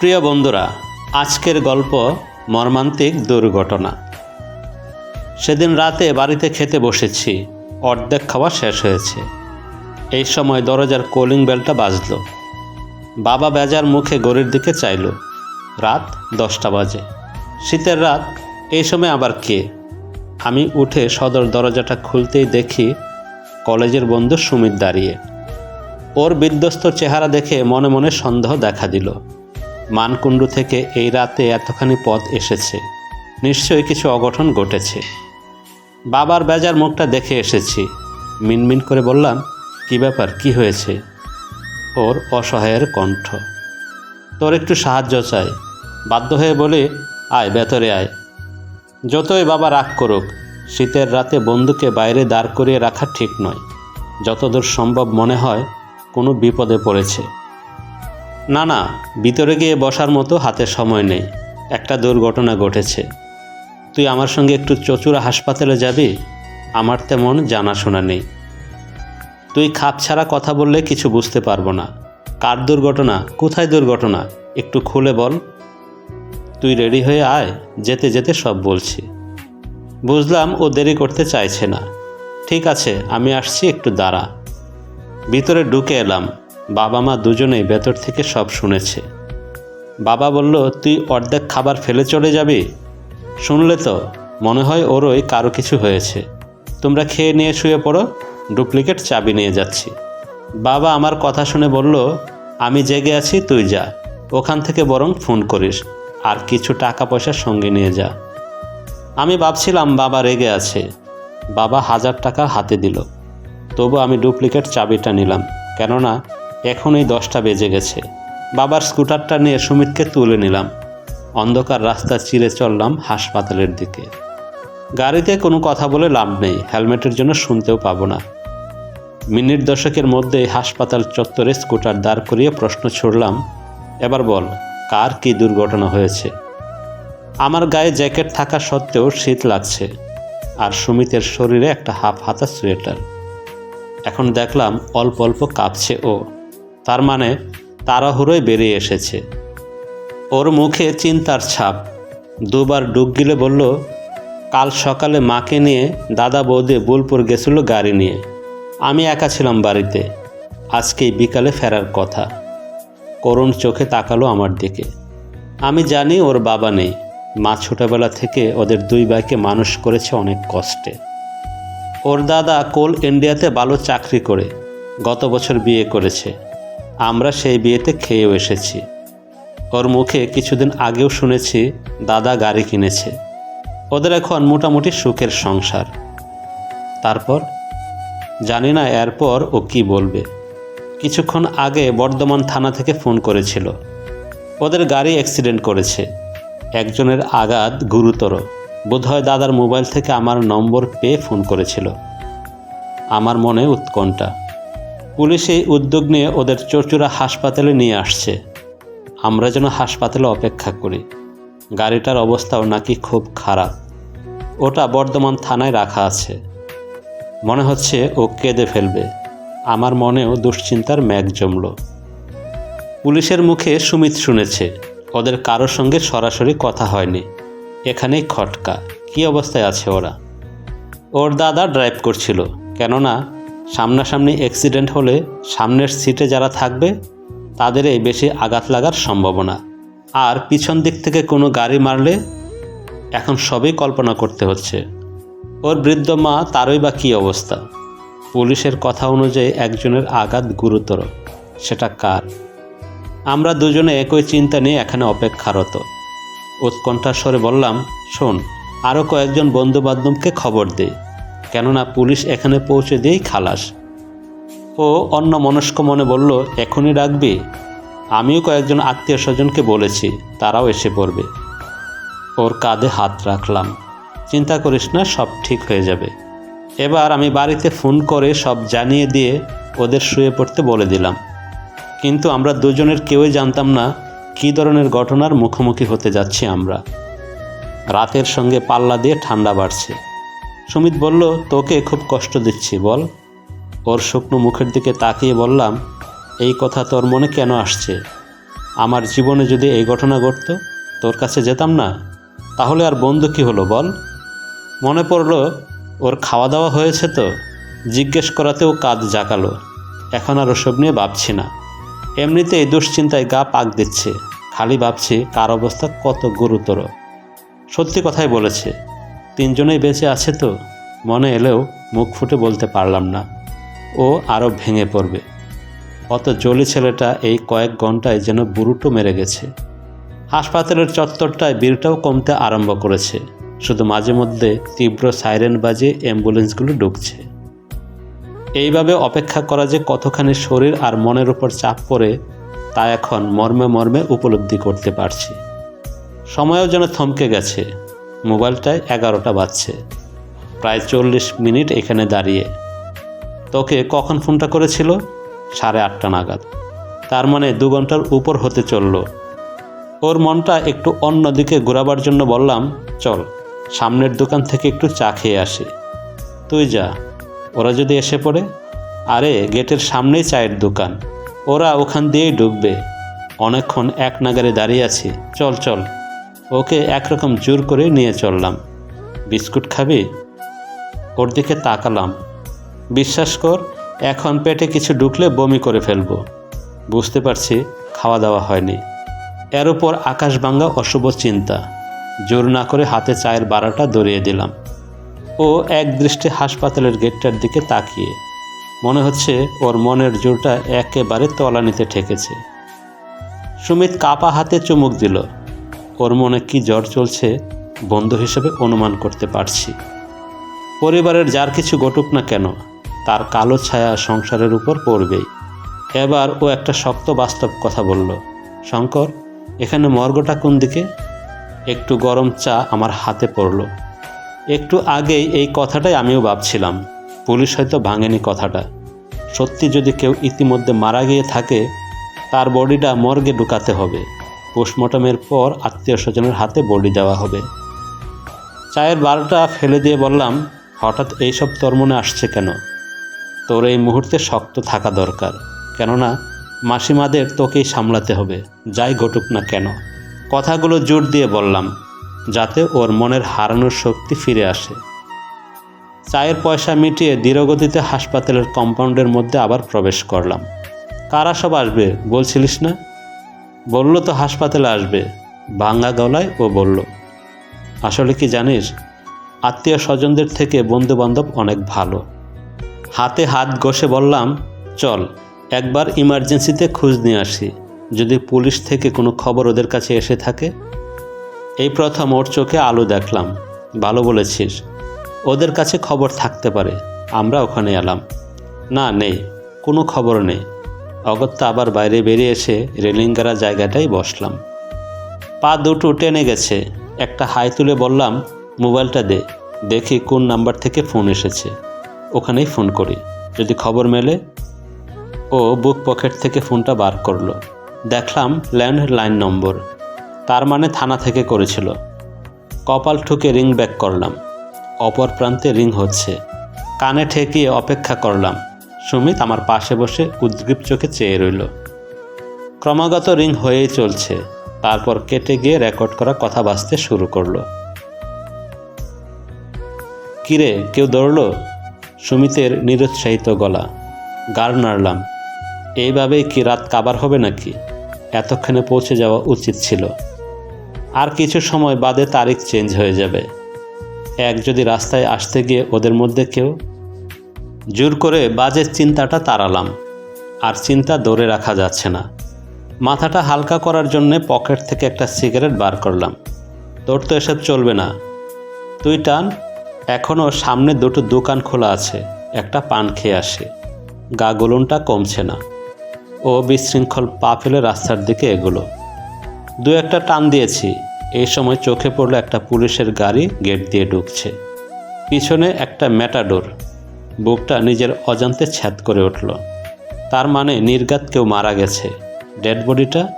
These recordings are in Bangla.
প্রিয় বন্ধুরা, আজকের গল্প মর্মান্তিক দুর্ঘটনা। সেদিন রাতে বাড়িতে খেতে বসেছি, অর্ধেক খাওয়া শেষ হয়েছে। এই সময় দরজার কলিং বেলটা বাজলো। বাবা বেজার মুখে গড়ির দিকে চাইল, রাত দশটা বাজে। শীতের রাত, এই সময় আবার কে? আমি উঠে সদর দরজাটা খুলতেই দেখি কলেজের বন্ধু সুমিত দাঁড়িয়ে। ওর বিধ্বস্ত চেহারা দেখে মনে মনে সন্দেহ দেখা দিল। মানকুণ্ডু থেকে এই রাতে এতখানি পথ এসেছে। নিশ্চয়ই কিছু অঘটন ঘটেছে। বাবার বেজার মুখটা দেখে এসেছি। মিনমিন করে বললাম, কি ব্যাপার? কি হয়েছে? ওর অসহায়ের কণ্ঠ। তোর একটু সাহায্য চাই। বাধ্য হয়ে বলে, আয়, ভেতরে আয়। যতই বাবা রাগ করুক, শীতের রাতে বন্ধুকে বাইরে দাঁড় করিয়ে রাখা ঠিক নয়। যতদূর সম্ভব মনে হয়, কোনো বিপদে পড়েছে। না না, ভিতরে গিয়ে বসার মতো হাতে সময় নেই। একটা দুর্ঘটনা ঘটেছে। তুই আমার সঙ্গে একটু চচুড়া হাসপাতালে যাবি? আমার তেমন জানাশোনা নেই। তুই খাপ ছাড়া কথা বললে কিছু বুঝতে পারব না। কার দুর্ঘটনা? কোথায় দুর্ঘটনা? একটু খুলে বল। তুই রেডি হয়ে আয়, যেতে যেতে সব বলছি। বুঝলাম ও দেরি করতে চাইছে না। ঠিক আছে, আমি আসছি, একটু দাঁড়া। ভিতরে ঢুকে এলাম। বাবা মা দুজনেই ভেতর থেকে সব শুনেছে। বাবা বলল, তুই অর্ধেক খাবার ফেলে চলে যাবি? শুনলে তো, মনে হয় ওরই কারও কিছু হয়েছে। তোমরা খেয়ে নিয়ে শুয়ে পড়ো, ডুপ্লিকেট চাবি নিয়ে যাচ্ছি। বাবা আমার কথা শুনে বলল, আমি জেগে আছি, তুই যা। ওখান থেকে বরং ফোন করিস, আর কিছু টাকা পয়সা সঙ্গে নিয়ে যা। আমি ভাবছিলাম, বাবা রেগে আছে। বাবা হাজার টাকা হাতে দিল। তবু আমি ডুপ্লিকেট চাবিটা নিলাম, কেননা এখনই দশটা বেজে গেছে। বাবার স্কুটারটা নিয়ে সুমিতকে তুলে নিলাম। অন্ধকার রাস্তা চিরে চললাম হাসপাতালের দিকে। গাড়িতে কোনো কথা বলে লাভ নেই, হেলমেটের জন্য শুনতেও পাবো না। মিনিট দশকের মধ্যেই হাসপাতাল চত্বরে স্কুটার দাঁড় করিয়ে প্রশ্ন ছুড়লাম, এবার বল, কার কি দুর্ঘটনা হয়েছে? আমার গায়ে জ্যাকেট থাকা সত্ত্বেও শীত লাগছে, আর সুমিতের শরীরে একটা হাফ হাতা সোয়েটার। এখন দেখলাম অল্প অল্প কাঁপছে ও। তার মানে তাড়াহুড়োয় বেরিয়ে এসেছে। ওর মুখে চিন্তার ছাপ। দুবার ডুব গিলে বলল, কাল সকালে মাকে নিয়ে দাদা বৌদি বোলপুর গেছিল গাড়ি নিয়ে। আমি একা ছিলাম বাড়িতে। আজকেই বিকালে ফেরার কথা। করুণ চোখে তাকালো আমার দিকে। আমি জানি ওর বাবা নেই। মা ছোটবেলা থেকে ওদের দুই ভাইকে মানুষ করেছে অনেক কষ্টে। ওর দাদা কোল ইন্ডিয়াতে ভালো চাকরি করে। গত বছর বিয়ে করেছে। আমরা সেই বিয়েতে খেয়েও এসেছি। ওর মুখে কিছুদিন আগেও শুনেছি, দাদা গাড়ি কিনেছে। ওদের এখন মোটামুটি সুখের সংসার। তারপর? জানি না এরপর ও কি বলবে। কিছুক্ষণ আগে বর্ধমান থানা থেকে ফোন করেছিল। ওদের গাড়ি অ্যাক্সিডেন্ট করেছে। একজনের আঘাত গুরুতর। বোধহয় দাদার মোবাইল থেকে আমার নম্বর পেয়ে ফোন করেছিল। আমার মনে উৎকণ্ঠা। পুলিশ এই উদ্যোগ নিয়ে ওদের চরচুরা হাসপাতালে নিয়ে আসছে। আমরা যেন হাসপাতালে অপেক্ষা করি। গাড়িটার অবস্থাও নাকি খুব খারাপ। ওটা বর্ধমান থানায় রাখা আছে। মনে হচ্ছে ও কেঁদে ফেলবে। আমার মনেও দুশ্চিন্তার ম্যাগ জমল। পুলিশের মুখে সুমিত শুনেছে, ওদের কারোর সঙ্গে সরাসরি কথা হয়নি। এখানেই খটকা। কী অবস্থায় আছে ওরা? ওর দাদা ড্রাইভ করছিল। কেননা সামনাসামনি অ্যাক্সিডেন্ট হলে সামনের সিটে যারা থাকবে, তাদেরই বেশি আঘাত লাগার সম্ভাবনা। আর পিছন দিক থেকে কোনো গাড়ি মারলে এখন সবই কল্পনা করতে হচ্ছে। ওর বৃদ্ধ মা তারই বা কী অবস্থা? পুলিশের কথা অনুযায়ী একজনের আঘাত গুরুতর। সেটা কার? আমরা দুজনে একই চিন্তা নিয়ে এখানে অপেক্ষারত। উৎকণ্ঠার স্বরে বললাম, শোন আরও কয়েকজন বন্ধু বান্ধবকে খবর দে। কেননা পুলিশ এখানে পৌঁছে দিয়েই খালাস। ও অন্য মনস্ক মনে বলল, এখনই রাখবি। আমিও কয়েকজন আত্মীয় স্বজনকে বলেছি, তারাও এসে পড়বে। ওর কাঁধে হাত রাখলাম। চিন্তা করিস না, সব ঠিক হয়ে যাবে। এবার আমি বাড়িতে ফোন করে সব জানিয়ে দিয়ে ওদের শুয়ে পড়তে বলে দিলাম। কিন্তু আমরা দুজনের কেউই জানতাম না কী ধরনের ঘটনার মুখোমুখি হতে যাচ্ছি আমরা। রাতের সঙ্গে পাল্লা দিয়ে ঠান্ডা বাড়ছে। সুমিত বলল, তোকে খুব কষ্ট দিচ্ছি, বল। ওর শুকনো মুখের দিকে তাকিয়ে বললাম, এই কথা তোর মনে কেন আসছে? আমার জীবনে যদি এই ঘটনা ঘটতো, তোর কাছে যেতাম না? তাহলে আর বন্ধু কী হলো, বল? মনে পড়ল, ওর খাওয়া দাওয়া হয়েছে তো? জিজ্ঞেস করাতেও কাজ জাগালো। এখন আর ওসব নিয়ে ভাবছি না। এমনিতে এই দুশ্চিন্তায় গা পাক দিচ্ছে। খালি ভাবছি, কার অবস্থা কত গুরুতর। সত্যি কথাই বলেছে তিনজনেই বেঁচে আছে তো? মনে এলেও মুখ ফুটে বলতে পারলাম না। ও আরও ভেঙে পড়বে। অত জলি ছেলেটা এই কয়েক ঘন্টায় যেন বুরুটো মেরে গেছে। হাসপাতালের চত্বরটায় ভিড়টাও কমতে আরম্ভ করেছে। শুধু মাঝে মধ্যে তীব্র সাইরেন বাজে অ্যাম্বুলেন্সগুলো ঢুকছে। এইভাবে অপেক্ষা করা যে কতখানি শরীর আর মনের উপর চাপ পড়ে, তা এখন মর্মে মর্মে উপলব্ধি করতে পারছি। সময়ও যেন থমকে গেছে। মোবাইলটায় এগারোটা বাজছে। প্রায় চল্লিশ মিনিট এখানে দাঁড়িয়ে। তোকে কখন ফোনটা করেছিল? সাড়ে আটটা নাগাদ। তার মানে দু ঘণ্টার উপর হতে চলল। ওর মনটা একটু অন্যদিকে ঘোরাবার জন্য বললাম, চল, সামনের দোকান থেকে একটু চা খেয়ে আসি। তুই যা, ওরা যদি এসে পড়ে? আরে, গেটের সামনেই চায়ের দোকান। ওরা ওখান দিয়েই ঢুকবে। অনেকক্ষণ এক নাগারে দাঁড়িয়ে আছি। চল চল। ওকে একরকম জোর করে নিয়ে চললাম। বিস্কুট খাবি? ওর দিকে তাকালাম। বিশ্বাস কর, এখন পেটে কিছু ঢুকলে বমি করে ফেলব। বুঝতে পারছি খাওয়া দাওয়া হয়নি। এর উপর আকাশভাঙ্গা অশুভ চিন্তা। জোর না করে হাতে চায়ের বাড়াটা দরিয়ে দিলাম। ও এক দৃষ্টি হাসপাতালের গেটটার দিকে তাকিয়ে। মনে হচ্ছে ওর মনের জোরটা একেবারে তলানিতে ঠেকেছে। সুমিত কাপা হাতে চুমুক দিল। ওর মনে কি জ্বর চলছে, বন্ধু হিসেবে অনুমান করতে পারছি। পরিবারের যার কিছু ঘটুক না কেন, তার কালো ছায়া সংসারের উপর পড়বেই। এবার ও একটা শক্ত বাস্তব কথা বলল, শঙ্কর, এখানে মর্গটা কোন দিকে? একটু গরম চা আমার হাতে পড়ল। একটু আগেই এই কথাটাই আমিও ভাবছিলাম, পুলিশ হয়তো ভাঙেনি কথাটা। সত্যি যদি কেউ ইতিমধ্যে মারা গিয়ে থাকে, তার বডিটা মর্গে ঢুকাতে হবে। পোস্টমর্টমের পর আত্মীয় স্বজনের হাতে বলি দেওয়া হবে। চায়ের বারোটা ফেলে দিয়ে বললাম, হঠাৎ এইসব তোর মনে আসছে কেন? তোর এই মুহূর্তে শক্ত থাকা দরকার। কেননা, মাসিমাদের তোকেই সামলাতে হবে, যাই ঘটুক না কেন। কথাগুলো জোর দিয়ে বললাম, যাতে ওর মনের হারানোর শক্তি ফিরে আসে। চায়ের পয়সা মিটিয়ে ধীরগতিতে হাসপাতালের কম্পাউন্ডের মধ্যে আবার প্রবেশ করলাম। কারা সব আসবে বলছিলিস না? বলল তো হাসপাতালে আসবে ভাঙ্গা গলায় ও বলল, আসলে কি জানিস, আত্মীয় স্বজনদের থেকে বন্ধুবান্ধব অনেক ভালো। হাতে হাত ঘষে বললাম, চল, একবার ইমার্জেন্সিতে খোঁজ নিয়ে আসি, যদি পুলিশ থেকে কোনো খবর ওদের কাছে এসে থাকে। এই প্রথম ওর চোখে আলো দেখলাম, ভালো বলেছিস। ওদের কাছে খবর থাকতে পারে, আমরা ওখানে এলাম। না, নেই, কোনো খবর নেই। অগত্যা আবার বাইরে বেরিয়ে এসে রেলিং রেলিংগারা জায়গাটাই বসলাম। পা দুটো টেনে গেছে। একটা হাই তুলে বললাম, মোবাইলটা দে, দেখি কোন নাম্বার থেকে ফোন এসেছে। ওখানেই ফোন করি। যদি খবর মেলে? ও বুক পকেট থেকে ফোনটা বার করল। দেখলাম ল্যান্ডলাইন নম্বর। তার মানে থানা থেকে করেছিল। কপাল ঠুকে রিং ব্যাক করলাম। অপর প্রান্তে রিং হচ্ছে। কানে ঠেকিয়ে অপেক্ষা করলাম। সুমিত আমার পাশে বসে উদ্গ্রীব চোখে চেয়ে রইল। ক্রমাগত রিং হয়েই চলছে। তারপর কেটে গিয়ে রেকর্ড করা কথা বাঁচতে শুরু করল। কিরে, কেউ দৌড়লো সুমিতের নিরুৎসাহিত গলা। গার নাড়লাম। এইভাবেই কি রাত কাবার হবে নাকি? এতক্ষণে পৌঁছে যাওয়া উচিত ছিল। আর কিছু সময় বাদে তারিখ চেঞ্জ হয়ে যাবে। এক যদি রাস্তায় আসতে গিয়ে ওদের মধ্যে কেউ জোর করে বাজের চিন্তাটা তাড়ালাম, আর চিন্তা ধরে রাখা যাচ্ছে না। মাথাটা হালকা করার জন্যে পকেট থেকে একটা সিগারেট বার করলাম। তোর তো এসব চলবে না। তুই টান এখনও সামনে দুটো দোকান খোলা আছে, একটা পান খেয়ে আসে। গা গুলনটা কমছে না। ও বিশৃঙ্খল পা ফেলে রাস্তার দিকে এগুলো। দু একটা টান দিয়েছি, এই সময় চোখে পড়ল একটা পুলিশের গাড়ি গেট দিয়ে ঢুকছে। পিছনে একটা ম্যাটাডোর। বুকটা নিজের অজান্তে ছ্যাদ করে উঠল। তার মানে নির্গাত কেউ মারা গেছে। ডেড বডিটা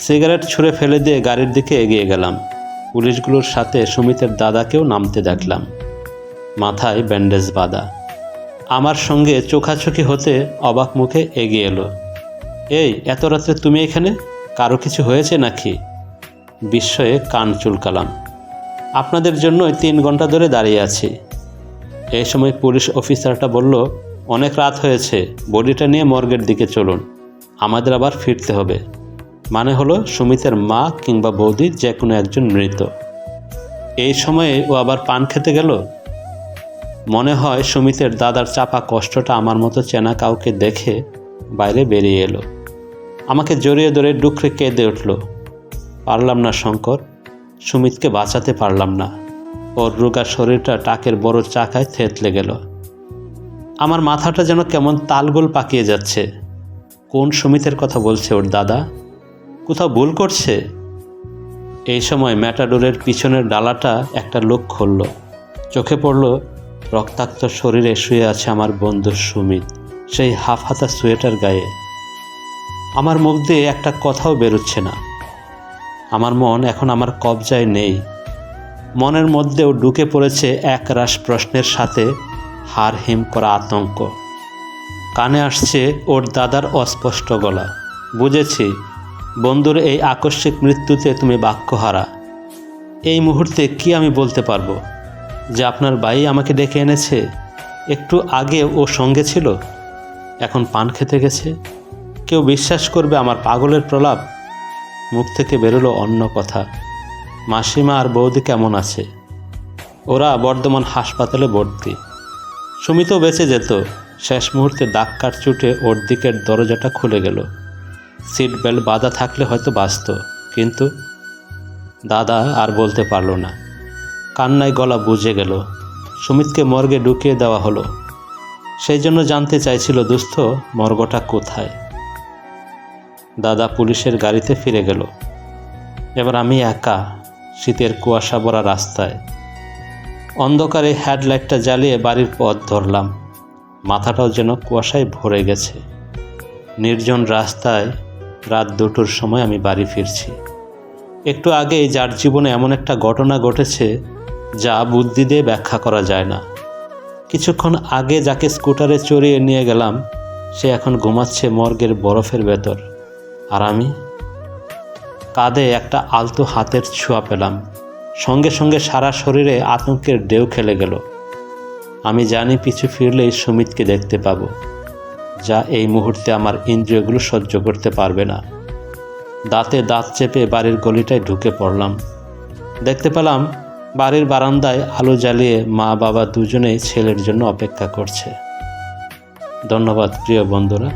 সিগারেট ছুঁড়ে ফেলে দিয়ে গাড়ির দিকে এগিয়ে গেলাম। পুলিশগুলোর সাথে সুমিতের দাদাকেও নামতে দেখলাম। মাথায় ব্যান্ডেজ বাঁধা। আমার সঙ্গে চোখাচোখি হতে অবাক মুখে এগিয়ে এলো। এই, এত রাত্রে তুমি এখানে? কারও কিছু হয়েছে নাকি? বিস্ময়ে কান চুলকালাম। আপনাদের জন্যই তিন ঘণ্টা ধরে দাঁড়িয়ে আছি। এই সময় পুলিশ অফিসারটা বলল, অনেক রাত হয়েছে, বডিটা নিয়ে মর্গের দিকে চলুন। আমাদের আবার ফিরতে হবে। মানে হলো সুমিতের মা কিংবা বৌদি যে কোনো একজন মৃত। এই সময়ে ও আবার পান খেতে গেল? মনে হয় সুমিতের দাদার চাপা কষ্টটা আমার মতো চেনা কাউকে দেখে বাইরে বেরিয়ে এলো। আমাকে জড়িয়ে ধরে ডুকরে কেঁদে উঠল। পারলাম না শঙ্কর, সুমিতকে বাঁচাতে পারলাম না। ওর রোগা শরীরটা টাকের বড় চাকায় থেতলে গেল। আমার মাথাটা যেন কেমন তালগোল পাকিয়ে যাচ্ছে। কোন সুমিতের কথা বলছে ওর দাদা? কোথাও ভুল করছে? এই সময় ম্যাটাডোরের পিছনের ডালাটা একটা লোক খুলল। চোখে পড়ল, রক্তাক্ত শরীরে শুয়ে আছে আমার বন্ধু সুমিত, সেই হাফ হাতা সোয়েটার গায়ে। আমার মুখ দিয়ে একটা কথাও বেরোচ্ছে না। আমার মন এখন আমার কবজায় নেই। মনের মধ্যেও ঢুকে পড়েছে এক রাশ প্রশ্নের সাথে হার হিম করা আতঙ্ক। কানে আসছে ওর দাদার অস্পষ্ট গলা। বুঝেছি, বন্ধুর এই আকস্মিক মৃত্যুতে তুমি বাক্যহারা। এই মুহূর্তে কি আমি বলতে পারব? যে আপনার ভাই আমাকে ডেকে এনেছে? একটু আগে ও সঙ্গে ছিল? এখন পান খেতে গেছে? কেউ বিশ্বাস করবে আমার পাগলের প্রলাপ? মুখ থেকে বেরোলো অন্য কথা। মাসিমা আর বৌদি কেমন আছে? ওরা বর্ধমান হাসপাতালে ভর্তি। সুমিতও বেঁচে যেত। শেষ মুহূর্তে দাগ কাট চুটে ওর দিকের দরজাটা খুলে গেল। সিট বেল্ট বাঁধা থাকলে হয়তো বাঁচত, কিন্তু দাদা আর বলতে পারল না। কান্নায় গলা বুঝে গেল। সুমিতকে মর্গে ঢুকিয়ে দেওয়া হলো। সেই জন্য জানতে চাইছিল, দুস্থ, মর্গটা কোথায়? দাদা পুলিশের গাড়িতে ফিরে গেল। এবার আমি একা শীতের কুয়াশা ভরা রাস্তায়। অন্ধকারে হেডলাইটটা জ্বালিয়ে বাড়ির পথ ধরলাম। মাথাটাও যেন কুয়াশায় ভরে গেছে। নির্জন রাস্তায় রাত দুটোর সময় আমি বাড়ি ফিরছি। একটু আগেই যার জীবনে এমন একটা ঘটনা ঘটেছে, যা বুদ্ধি দিয়ে ব্যাখ্যা করা যায় না। কিছুক্ষণ আগে যাকে স্কুটারে চড়িয়ে নিয়ে গেলাম, সে এখন ঘুমাচ্ছে মর্গের বরফের ভেতর। আর আমি? কাঁধে একটা আলতো হাতের ছোঁয়া পেলাম। সঙ্গে সঙ্গে সারা শরীরে আতঙ্কের ঢেউ খেলে গেল। আমি জানি পিছু ফিরলেই সুমিতকে দেখতে পাবো, যা এই মুহূর্তে আমার ইন্দ্রিয়গুলো সহ্য করতে পারবে না। দাঁতে দাঁত চেপে বাড়ির গলিটায় ঢুকে পড়লাম। দেখতে পেলাম বাড়ির বারান্দায় আলো জ্বালিয়ে মা, বাবা দুজনেই ছেলের জন্য অপেক্ষা করছে। ধন্যবাদ, প্রিয় বন্ধুরা।